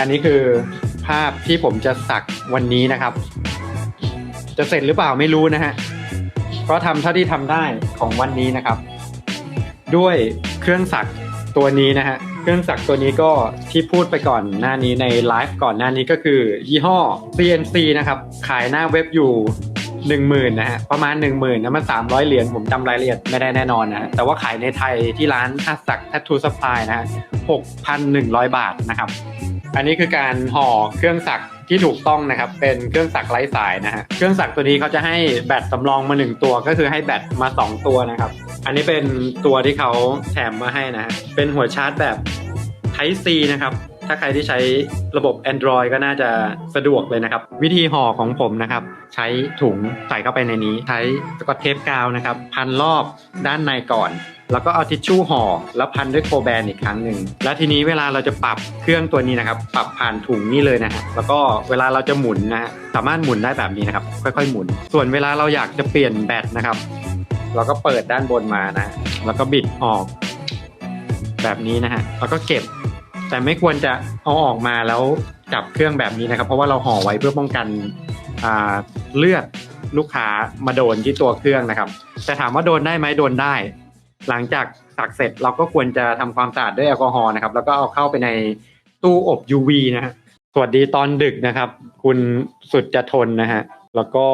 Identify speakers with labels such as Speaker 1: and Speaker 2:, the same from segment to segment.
Speaker 1: อันนี้คือภาพที่ผมจะสักวันนี้นะครับ จะเสร็จหรือเปล่าไม่รู้นะฮะก็ทำเท่าที่ทำได้ของวันนี้นะครับ ด้วยเครื่องสักตัวนี้นะฮะเครื่องสักตัวนี้ก็ที่พูดไปก่อนหน้านี้ในไลฟ์ก่อนหน้านี้ก็คือ ยี่ห้อ CNC นะครับ ขายหน้าเว็บอยู่ หนึ่งหมื่นนะฮะประมาณหนึ่งหมื่นนะมันสามร้อยเหรียญผมจำรายละเอียดไม่ได้แน่นอนนะแต่ว่าขายในไทยที่ร้านฮัสสัก Tattoo Supply นะฮะหกพันหนึ่งร้อยบาทนะครับ อันนี้คือการห่อเครื่องสักที่ถูกต้องนะครับ เป็นเครื่องสักไร้สายนะฮะเครื่องสักตัวนี้เขาจะให้แบตสำรองมาหนึ่งตัวก็คือให้แบตมาสองตัวนะครับ อันนี้เป็นตัวที่เขาแถมมาให้นะฮะเป็นหัวชาร์จแบบ Type C นะครับ ถ้าใครที่ใช้ระบบ Android ก็น่าจะสะดวกเลยนะครับ วิธีห่อของผมนะครับ ใช้ถุงใส่เข้าไปในนี้ ใช้สกอตเทปกาวนะครับ พันรอบด้านในก่อน แล้วก็เอาทิชชู่ห่อ แล้วพันด้วยโคแบนอีกครั้งหนึ่งแล้วทีนี้เวลาเราจะปรับเครื่องตัวนี้นะครับ ปรับผ่านถุงนี้เลยนะฮะแล้วก็เวลาเราจะหมุนนะฮะสามารถหมุนได้แบบนี้นะครับ ค่อยๆหมุน ส่วนเวลาเราอยากจะเปลี่ยนแบตนะครับเราก็เปิดด้านบนมานะ แล้วก็บิดออก แบบนี้นะฮะแล้วก็เก็บ แต่ไม่ควรจะเอาออกมาแล้วจับเครื่องแบบนี้นะครับ เพราะว่าเราห่อไว้เพื่อป้องกันเลือดลูกค้ามาโดนที่ตัวเครื่องนะครับ แต่ถามว่าโดนได้ไหมโดนได้ หลังจากสักเสร็จเราก็ควรจะทำความสะอาดด้วยแอลกอฮอล์นะครับ แล้วก็เอาเข้าไปในตู้อบ UV นะฮะสวัสดีตอนดึกนะครับ คุณสุดจะทนนะฮะแล้วก็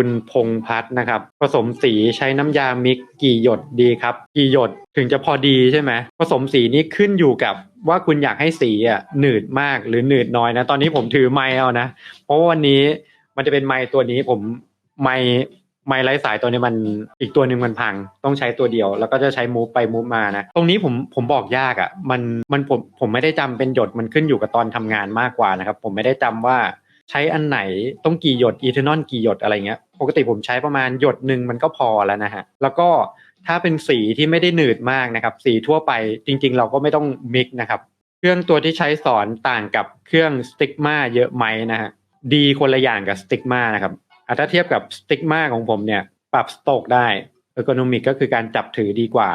Speaker 1: คุณพงพัฒน์นะครับ ผสมสีใช้น้ำยามิกกี่หยดดีครับ กี่หยดถึงจะพอดีใช่ไหมผสมสีนี้ขึ้นอยู่กับว่าคุณอยากให้สีอะหนืดมากหรือหนืดน้อยนะ ตอนนี้ผมถือไม้เอานะ เพราะว่าวันนี้มันจะเป็นไม้ตัวนี้ผมไม้ไม้ไร้สายตัวนี้มันอีกตัวหนึ่งมันพังต้องใช้ตัวเดียว แล้วก็จะใช้มูฟไปมูฟมานะ ตรงนี้ผมผมบอกยากอะ่ะมันมันผมผมไม่ได้จำเป็นหยดมันขึ้นอยู่กับตอนทำงานมากกว่านะครับ ผมไม่ได้จำว่าใช้อันไหนต้องกี่หยดอีเทนอลกี่หยดอะไรเงี้ย ปกติผมใช้ประมาณหยดหนึ่งมันก็พอแล้วนะฮะ แล้วก็ถ้าเป็นสีที่ไม่ได้หนืดมากนะครับ สีทั่วไปจริง ๆ เราก็ไม่ต้องมิกนะครับ เครื่องตัวที่ใช้สอนต่างกับเครื่องสติ๊กมาเยอะไหมนะฮะ ดีคนละอย่างกับสติ๊กมานะครับถ้าเทียบกับสติ๊กมาของผมเนี่ย ปรับสโตกได้เออร์โกนมิกก็คือการจับถือดีกว่า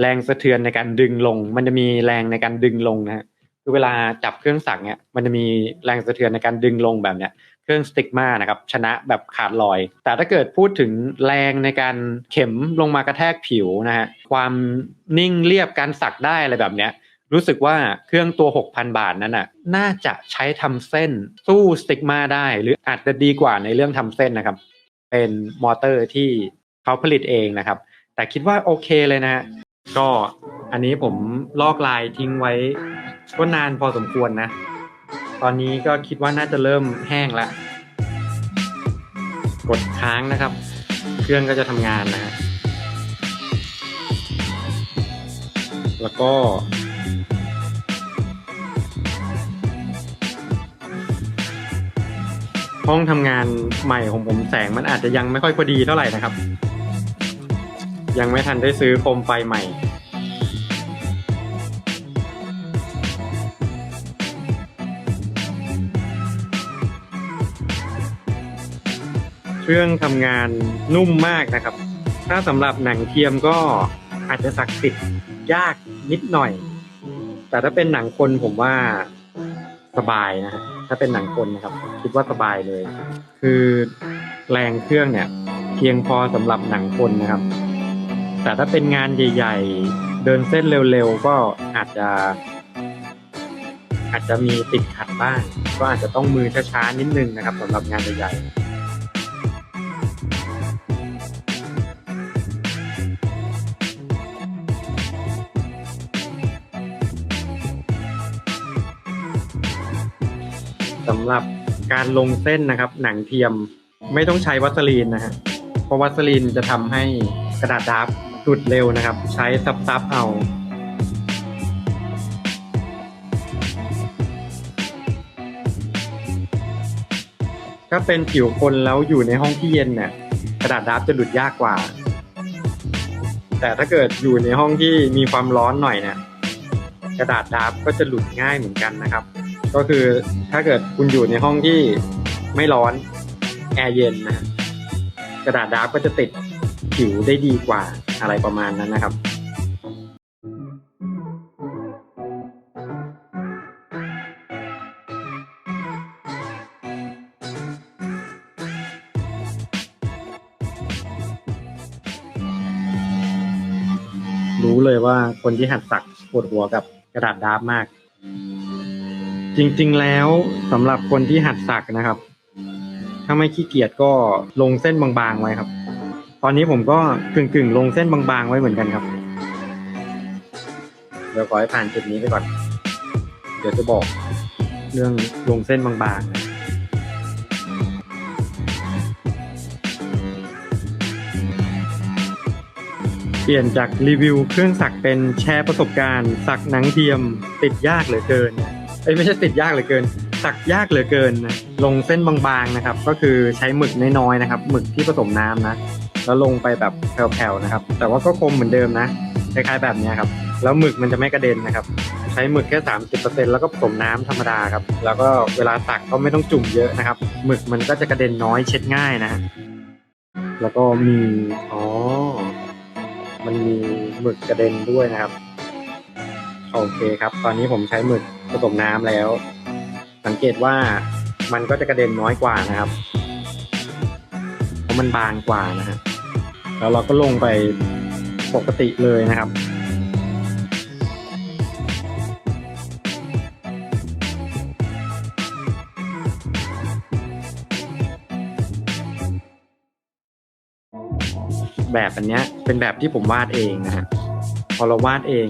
Speaker 1: แรงสะเทือนในการดึงลง มันจะมีแรงในการดึงลงนะฮะคือเวลาจับเครื่องสักเนี่ยมันจะมีแรงสะเทือนในการดึงลงแบบเนี้ย เครื่องสติกมานะครับชนะแบบขาดลอย แต่ถ้าเกิดพูดถึงแรงในการเข็มลงมากระแทกผิวนะฮะความนิ่งเรียบการสักได้อะไรแบบเนี้ยรู้สึกว่าเครื่องตัว 6,000 บาทนั้นน่ะน่าจะใช้ทำเส้นสู้สติกมาได้ หรืออาจจะดีกว่าในเรื่องทำเส้นนะครับ เป็นมอเตอร์ที่เขาผลิตเองนะครับ แต่คิดว่าโอเคเลยนะฮะก็อันนี้ผมลอกลายทิ้งไว้ก็นานพอสมควรนะ ตอนนี้ก็คิดว่าน่าจะเริ่มแห้งแล้ว กดค้างนะครับ เครื่องก็จะทำงานนะฮะแล้วก็ห้องทำงานใหม่ของผมแสงมันอาจจะยังไม่ค่อยพอดีเท่าไหร่นะครับ ยังไม่ทันได้ซื้อโคมไฟใหม่ เครื่องทำงานนุ่มมากนะครับ ถ้าสำหรับหนังเทียมก็อาจจะสักติดยากนิดหน่อย แต่ถ้าเป็นหนังคนผมว่าสบายนะฮะถ้าเป็นหนังคนนะครับ คิดว่าสบายเลย คือแรงเครื่องเนี่ย เพียงพอสำหรับหนังคนนะครับ แต่ถ้าเป็นงานใหญ่ ๆ เดินเส้นเร็วๆก็อาจจะ อาจจะมีติดขัดบ้าง ก็อาจจะต้องมือช้าๆนิดนึงนะครับสำหรับงานใหญ่ๆำหรับการลงเส้นนะครับ หนังเทียมไม่ต้องใช้วัสลีนนะฮะเพราะวัสลีนจะทำให้กระดาษดราฟต์หลุดเร็วนะครับ ใช้ซับๆเอาถ้าเป็นผิวคนแล้วอยู่ในห้องที่เย็นเนี่ยกระดาษดราฟต์จะหลุดยากกว่า แต่ถ้าเกิดอยู่ในห้องที่มีความร้อนหน่อยเนี่ยกระดาษดราฟต์ก็จะหลุดง่ายเหมือนกันนะครับ ก็คือถ้าเกิดคุณอยู่ในห้องที่ไม่ร้อนแอร์เย็นนะกระดาษดาร์ฟก็จะติดผิวได้ดีกว่าอะไรประมาณนั้นนะครับรู้เลยว่าคนที่หัดสักปวดหัวกับกระดาษดาร์ฟมาก จริงๆแล้วสำหรับคนที่หัดสักนะครับ ถ้าไม่ขี้เกียจก็ลงเส้นบางๆไว้ครับ ตอนนี้ผมก็กึ่งๆ ลงเส้นบางๆไว้เหมือนกันครับเดี๋ยวขอให้ผ่านจุดนี้ไปก่อน เดี๋ยวจะบอกเรื่องลงเส้นบางๆนะเปลี่ยนจากรีวิวเครื่องสักเป็นแชร์ประสบการณ์ สักหนังเทียมติดยากเหลือเกิน เอ้ยไม่ใช่ติดยากเหลือเกิน สักยากเหลือเกินนะลงเส้นบางๆนะครับ ก็คือใช้หมึกน้อยๆนะครับหมึกที่ผสมน้ำนะแล้วลงไปแบบแผ่วๆนะครับ แต่ว่าก็คมเหมือนเดิมนะคล้ายๆแบบนี้ครับแล้วหมึกมันจะไม่กระเด็นนะครับ ใช้หมึกแค่สามสิบเปอร์เซ็นแล้วก็ผสมน้ำธรรมดาครับ แล้วก็เวลาตักก็ไม่ต้องจุ่มเยอะนะครับหมึกมันก็จะกระเด็นน้อยเช็ดง่ายนะแล้วก็มีอ๋อมันมีหมึกกระเด็นด้วยนะครับ โอเคครับ ตอนนี้ผมใช้หมึกผสมน้ำแล้ว สังเกตว่ามันก็จะกระเด็นน้อยกว่านะครับ เพราะมันบางกว่านะฮะแล้วเราก็ลงไปปกติเลยนะครับแบบอันเนี้ยเป็นแบบที่ผมวาดเองนะฮะพอเราวาดเอง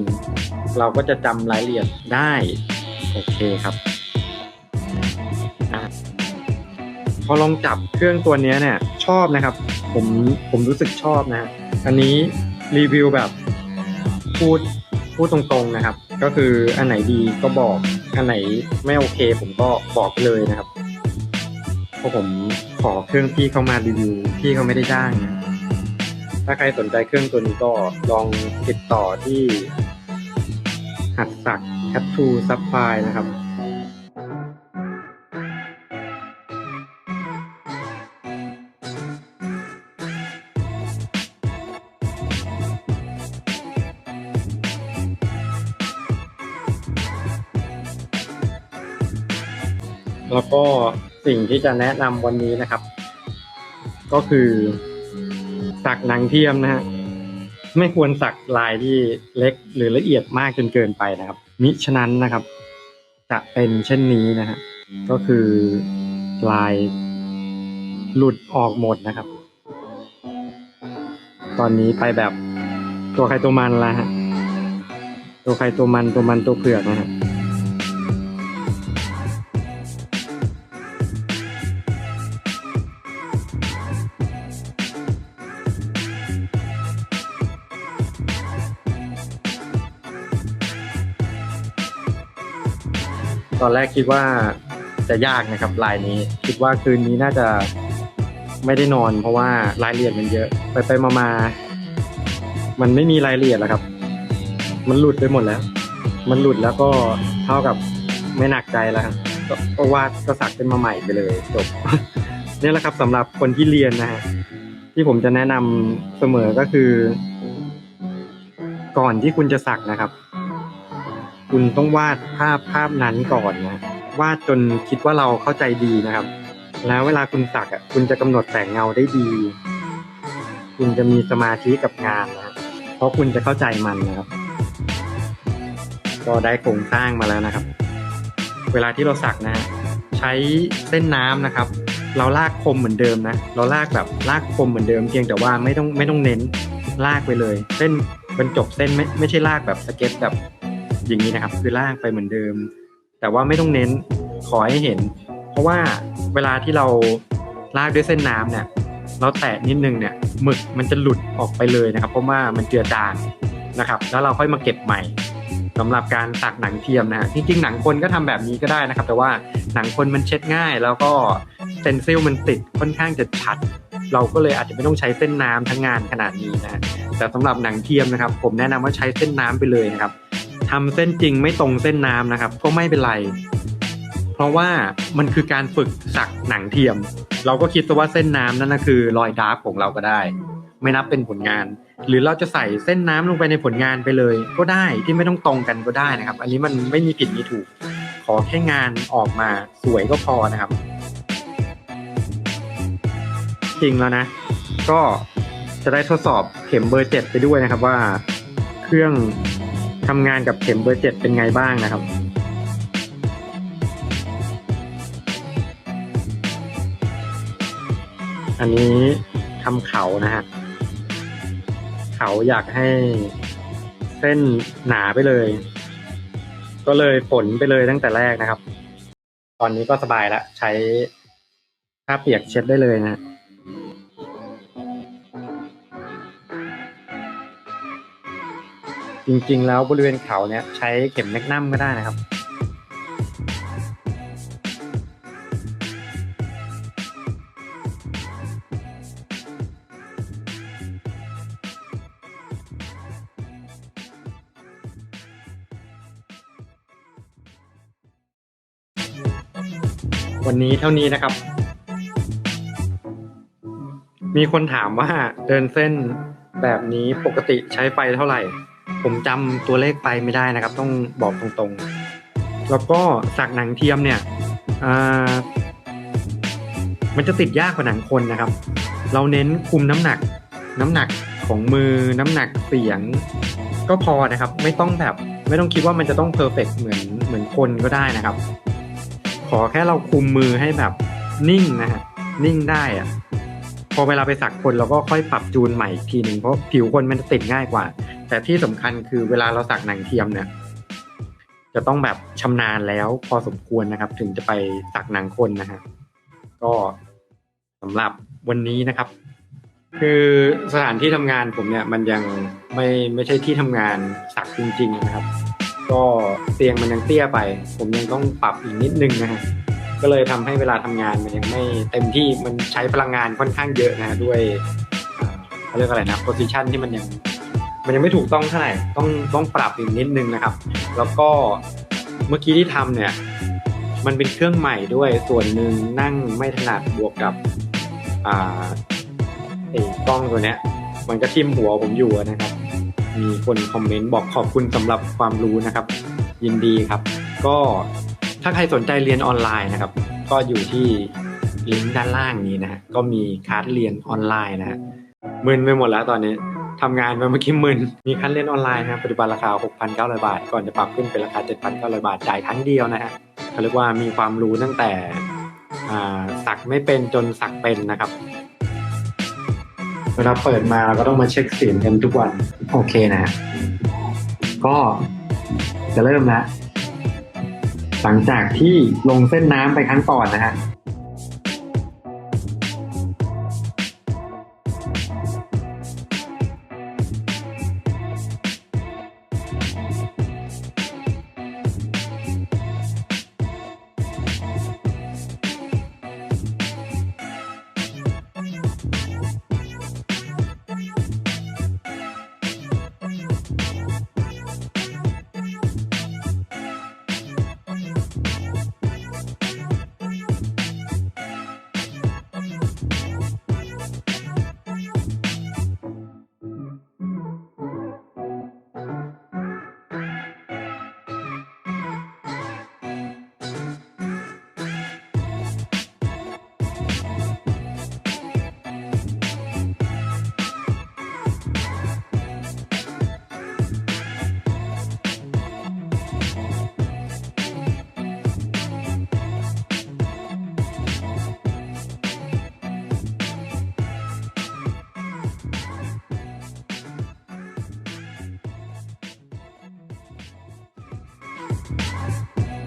Speaker 1: เราก็จะจำรายละเอียดได้ โอเคครับอพอลองจับเครื่องตัวนี้เนี่ยชอบนะครับ ผมผมรู้สึกชอบนะ อันนี้รีวิวแบบพูดพูดตรงๆนะครับ ก็คืออันไหนดีก็บอกอันไหนไม่โอเค ผมก็บอกเลยนะครับเพราะผมขอเครื่องพี่เข้ามารีวิวพี่เขาไม่ได้จ้างนะถ้าใครสนใจเครื่องตัวนี้ก็ลองติดต่อที่ หัดสักแคททูซับไฟนะครับแล้วก็สิ่งที่จะแนะนำวันนี้นะครับ ก็คือสักหนังเทียมนะฮะ ไม่ควรสักลายที่เล็กหรือละเอียดมากจนเกินไปนะครับ มิฉะนั้นนะครับ จะเป็นเช่นนี้นะฮะก็คือลายหลุดออกหมดนะครับ ตอนนี้ไปแบบตัวใครตัวมันละฮะตัวใครตัวมันตัวมันตัวเผือกนะฮะ ตอนแรกคิดว่าจะยากนะครับลายนี้ คิดว่าคืนนี้น่าจะไม่ได้นอน เพราะว่ารายละเอียดมันเยอะ ไปไปมามามันไม่มีรายละเอียดแล้วครับ มันหลุดไปหมดแล้ว มันหลุดแล้วก็เท่ากับไม่หนักใจแล้วครับก็วาดก็สักขึ้นมาใหม่ไปเลยจบนี่แหละครับสำหรับคนที่เรียนนะฮะที่ผมจะแนะนำเสมอก็คือ ก่อนที่คุณจะสักนะครับ คุณต้องวาดภาพภาพนั้นก่อนนะวาดจนคิดว่าเราเข้าใจดีนะครับ แล้วเวลาคุณสักอะคุณจะกำหนดแสงเงาได้ดี คุณจะมีสมาธิกับงานนะเพราะคุณจะเข้าใจมันนะครับ ก็ได้โครงสร้างมาแล้วนะครับ เวลาที่เราสักนะ ใช้เส้นน้ำนะครับ เราลากคมเหมือนเดิมนะ เราลากแบบลากคมเหมือนเดิมเพียงแต่ว่าไม่ต้องไม่ต้องเน้นลากไปเลย เส้นบรรจบเส้นไม่ไม่ใช่ลากแบบสเก็ตแบบ อย่างนี้นะครับ คือลากไปเหมือนเดิม แต่ว่าไม่ต้องเน้นขอให้เห็น เพราะว่าเวลาที่เราลากด้วยเส้นน้ำเนี่ยเราแตะนิดนึงเนี่ยหมึกมันจะหลุดออกไปเลยนะครับ เพราะว่ามันเจือจางนะครับ แล้วเราค่อยมาเก็บใหม่สำหรับการตักหนังเทียมนะฮะจริงๆหนังคนก็ทำแบบนี้ก็ได้นะครับ แต่ว่าหนังคนมันเช็ดง่าย แล้วก็เซนซิลมันติดค่อนข้างจะชัด เราก็เลยอาจจะไม่ต้องใช้เส้นน้ำทั้งงานขนาดนี้นะฮะแต่สำหรับหนังเทียมนะครับ ผมแนะนำว่าใช้เส้นน้ำไปเลยนะครับ ทำเส้นจริงไม่ตรงเส้นน้ำนะครับ ก็ไม่เป็นไร เพราะว่ามันคือการฝึกสักหนังเทียม เราก็คิดว่าเส้นน้ำนั่นนะคือรอยดาร์กของเราก็ได้ ไม่นับเป็นผลงาน หรือเราจะใส่เส้นน้ำลงไปในผลงานไปเลย ก็ได้ที่ไม่ต้องตรงกันก็ได้นะครับ อันนี้มันไม่มีผิดมีถูก ขอแค่งานออกมาสวยก็พอนะครับ จริงแล้วนะ ก็จะได้ทดสอบเข็มเบอร์เจ็ดไปด้วยนะครับว่า เครื่อง ทำงานกับเข็มเบอร์เจ็ดเป็นไงบ้างนะครับ อันนี้ทำเขานะฮะเขาอยากให้เส้นหนาไปเลย ก็เลยฝนไปเลยตั้งแต่แรกนะครับ ตอนนี้ก็สบายแล้วใช้ผ้าเปียกเช็ดได้เลยนะ จริงๆ แล้วบริเวณเขาเนี่ยใช้เข็มแมกนัมก็ได้นะครับ วันนี้เท่านี้นะครับ มีคนถามว่าเดินเส้นแบบนี้ปกติใช้ไฟเท่าไหร่ ผมจำตัวเลขไปไม่ได้นะครับ ต้องบอกตรงๆ แล้วก็สักหนังเทียมเนี่ยมันจะติดยากกว่าหนังคนนะครับ เราเน้นคุมน้ำหนัก น้ำหนักของมือน้ำหนักเสียง ก็พอนะครับ ไม่ต้องแบบไม่ต้องคิดว่ามันจะต้องเพอร์เฟกเหมือนเหมือนคนก็ได้นะครับ ขอแค่เราคุมมือให้แบบนิ่งนะฮะนิ่งได้อะพอเวลาไปสักคนเราก็ค่อยปรับจูนใหม่อีกทีหนึ่งเพราะผิวคนมันจะติดง่ายกว่า แต่ที่สำคัญคือเวลาเราสักหนังเทียมเนี่ย จะต้องแบบชำนาญแล้วพอสมควรนะครับ ถึงจะไปสักหนังคนนะฮะก็สำหรับวันนี้นะครับ คือสถานที่ทำงานผมเนี่ยมันยังไม่ไม่ใช่ที่ทำงานสักจริง ๆ นะครับ ก็เตียงมันยังเตี้ยไป ผมยังต้องปรับอีกนิดนึงนะฮะก็เลยทำให้เวลาทำงานมันยังไม่เต็มที่มันใช้พลังงานค่อนข้างเยอะนะฮะด้วยเขาเรียกอะไรนะโพซิชันที่มันยัง มันยังไม่ถูกต้องเท่าไหร่ต้องต้องปรับอีกนิดนึงนะครับ แล้วก็เมื่อกี้ที่ทำเนี่ย มันเป็นเครื่องใหม่ด้วยส่วนหนึ่งนั่งไม่ถนัดบวกกับอ่าไอ้กล้องตัวเนี้ย มันก็ทิ่มหัวผมอยู่นะครับ มีคนคอมเมนต์บอกขอบคุณสำหรับความรู้นะครับ ยินดีครับ ก็ถ้าใครสนใจเรียนออนไลน์นะครับ ก็อยู่ที่ลิงก์ด้านล่างนี้นะฮะก็มีคลาสเรียนออนไลน์นะฮะมึนไปหมดแล้วตอนนี้ ทำงานไปเมื่อกี้มึน มีคลาสเรียนออนไลน์นะครับปัจจุบันราคา 6,900 บาท ก่อนจะปรับขึ้นเป็นราคา 7,900 บาท จ่ายครั้งเดียวนะฮะเขาเรียกว่ามีความรู้ตั้งแต่สักไม่เป็นจนสักเป็นนะครับ เวลาเปิดมาเราก็ต้องมาเช็คเสียงกันทุกวัน โอเคนะฮะก็จะเริ่มแล้วหลังจากที่ลงเส้นน้ำไปครั้งก่อนนะฮะ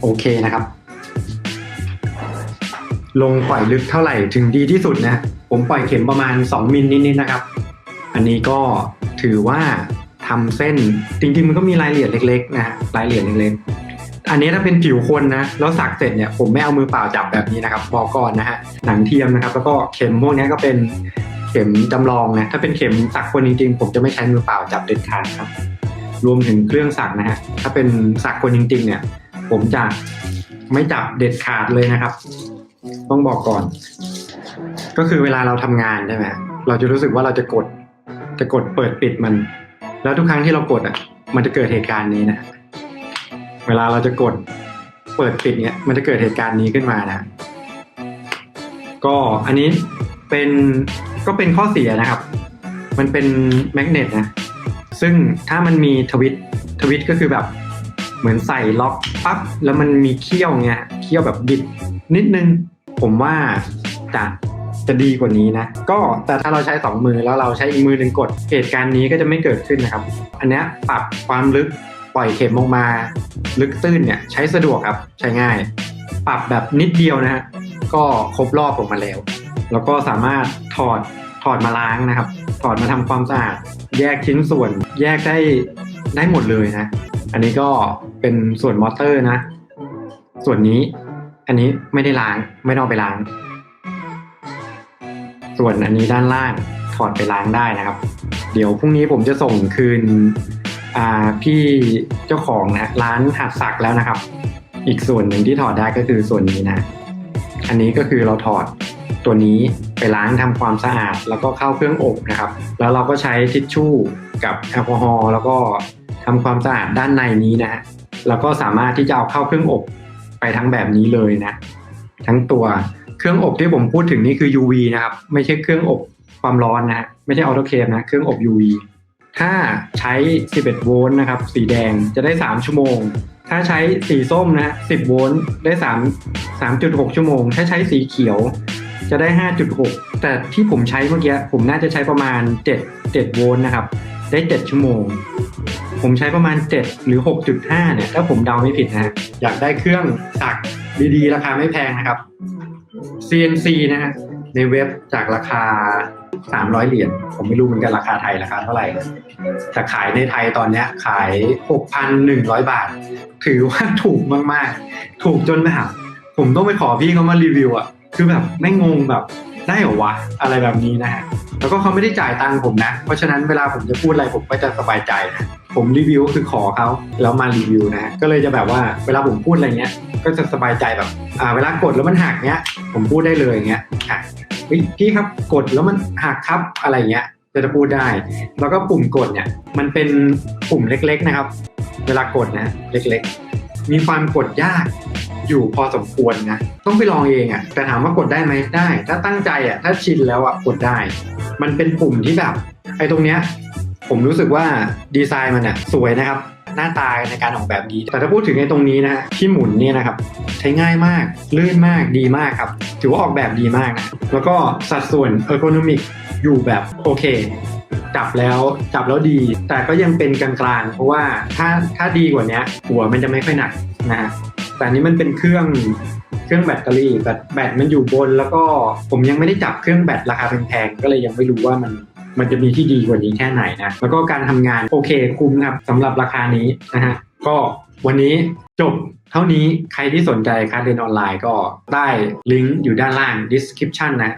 Speaker 1: อเคนะครับ ลงปล่อยลึกเท่าไหร่ถึงดีที่สุดนะ ผมปล่อยเข็มประมาณ 2 มิลนิดๆนะครับ อันนี้ก็ถือว่าทำเส้นจริงๆมันก็มีรายละเอียดเล็กๆนะฮะรายละเอียดเล็กๆอันนี้ถ้าเป็นผิวคนนะแล้วสักเสร็จเนี่ยผมไม่เอามือเปล่าจับแบบนี้นะครับบอกก่อนนะฮะหนังเทียมนะครับ แล้วก็เข็มพวกนี้ก็เป็นเข็มจำลองนะถ้าเป็นเข็มสักคนจริงๆ ผมจะไม่ใช้มือเปล่าจับเด็ดขาดครับ รวมถึงเครื่องสักนะฮะถ้าเป็นสักคนจริง ๆ เนี่ย ผมจะไม่จับเด็ดขาดเลยนะครับ ต้องบอกก่อน ก็คือเวลาเราทำงานใช่ไหมเราจะรู้สึกว่าเราจะกด จะกดเปิดปิดมัน แล้วทุกครั้งที่เรากดอะ มันจะเกิดเหตุการณ์นี้นะ เวลาเราจะกดเปิดปิดเนี่ย มันจะเกิดเหตุการณ์นี้ขึ้นมานะ ก็อันนี้เป็นก็เป็นข้อเสียนะครับ มันเป็นแมกเนตนะ ซึ่งถ้ามันมีทวิตทวิตก็คือแบบ เหมือนใส่ล็อกปั๊บแล้วมันมีเขี้ยวเงี้ยเขี้ยวแบบบิดนิดนึง ผมว่าจะจะดีกว่านี้นะ ก็แต่ถ้าเราใช้สองมือแล้วเราใช้อีกมือหนึ่งกดเหตุการณ์นี้ก็จะไม่เกิดขึ้นนะครับ อันนี้ปรับความลึกปล่อยเข็มลงมา ลึกตื้นเนี่ยใช้สะดวกครับใช้ง่าย ปรับแบบนิดเดียวนะฮะก็ครบรอบออกมาแล้ว แล้วก็สามารถถอดถอดมาล้างนะครับ ถอดมาทำความสะอาด แยกชิ้นส่วน แยกได้ได้หมดเลยนะ อันนี้ก็เป็นส่วนมอเตอร์นะ ส่วนนี้ อันนี้ไม่ได้ล้าง ไม่ต้องไปล้าง ส่วนอันนี้ด้านล่างถอดไปล้างได้นะครับ เดี๋ยวพรุ่งนี้ผมจะส่งคืนพี่เจ้าของนะร้านหัดสักแล้วนะครับ อีกส่วนหนึ่งที่ถอดได้ก็คือส่วนนี้นะ อันนี้ก็คือเราถอดตัวนี้ไปล้างทำความสะอาด แล้วก็เข้าเครื่องอบนะครับ แล้วเราก็ใช้ทิชชู่กับแอลกอฮอล์แล้วก็ ทำความสะอาดด้านในนี้นะฮะแล้วก็สามารถที่จะเอาเข้าเครื่องอบไปทั้งแบบนี้เลยนะ ทั้งตัวเครื่องอบที่ผมพูดถึงนี่คือ UV นะครับ ไม่ใช่เครื่องอบความร้อนนะฮะไม่ใช่ออโตเคลนะเครื่องอบ UV ถ้าใช้ 11 โวลต์นะครับ สีแดงจะได้ 3 ชั่วโมง ถ้าใช้สีส้มนะฮะ 10 โวลต์ได้ 3 3.6 ชั่วโมง ถ้าใช้สีเขียวจะได้ 5.6 แต่ที่ผมใช้เมื่อกี้ผมน่าจะใช้ประมาณ 7 7 โวลต์นะครับ ได้ 7 ชั่วโมง ผมใช้ประมาณ 7 หรือ 6.5 เนี่ย ถ้าผมเดาไม่ผิดนะฮะ อยากได้เครื่องสักดีๆ ราคาไม่แพงนะครับ CNC นะฮะ ในเว็บจากราคา 300 เหรียญ ผมไม่รู้เหมือนกันราคาไทยราคาเท่าไหร่นะแต่ขายในไทยตอนเนี้ยขาย 6,100 บาท ถือว่าถูกมากๆ ถูกจนแบบผมต้องไปขอพี่เขามารีวิวอะคือแบบไม่งงแบบ ได้เหรอวะอะไรแบบนี้นะฮะแล้วก็เขาไม่ได้จ่ายตังค์ผมนะ เพราะฉะนั้นเวลาผมจะพูดอะไรผมก็จะสบายใจนะผมรีวิวคือขอเขาแล้วมารีวิวนะฮะก็เลยจะแบบว่าเวลาผมพูดอะไรเงี้ยก็จะสบายใจแบบอ่าเวลากดแล้วมันหักเงี้ย ผมพูดได้เลยเงี้ยอะพี่ครับกดแล้วมันหักครับอะไรเงี้ยจะจะพูดได้ แล้วก็ปุ่มกดเนี่ยมันเป็นปุ่มเล็กๆนะครับ เวลากดนะเล็กๆ มีความกดยาก อยู่พอสมควรนะต้องไปลองเองอะ่ะแต่ถามว่ากดได้ไหมได้ ถ้าตั้งใจอะ่ะถ้าชินแล้วอะ่ะกดได้ มันเป็นปุ่มที่แบบไอ้ตรงเนี้ยผมรู้สึกว่าดีไซน์มันอะสวยนะครับ หน้าตาในการออกแบบดี แต่ถ้าพูดถึงไอตรงนี้นะที่หมุนเนี่ยนะครับใช้ง่ายมากลื่นมากดีมากครับ ถือว่าออกแบบดีมากนะแล้วก็สัดส่วนเออร์โกนอมิกอยู่แบบโอเคจับแล้วจับแล้วดี แต่ก็ยังเป็นกลางๆ เพราะว่าถ้าถ้าดีกว่านี้หัวมันจะไม่ค่อยหนักนะฮะ แต่อันนี้มันเป็นเครื่องเครื่องแบตเตอรี่แบตแบตมันอยู่บน แล้วก็ผมยังไม่ได้จับเครื่องแบตราคาแพงๆก็เลยยังไม่รู้ว่ามันมันจะมีที่ดีกว่านี้แค่ไหนนะ แล้วก็การทำงานโอเคคุ้มครับสำหรับราคานี้นะฮะ ก็วันนี้จบเท่านี้ใครที่สนใจการเรียนออนไลน์ก็ได้ลิงก์อยู่ด้านล่าง description นะ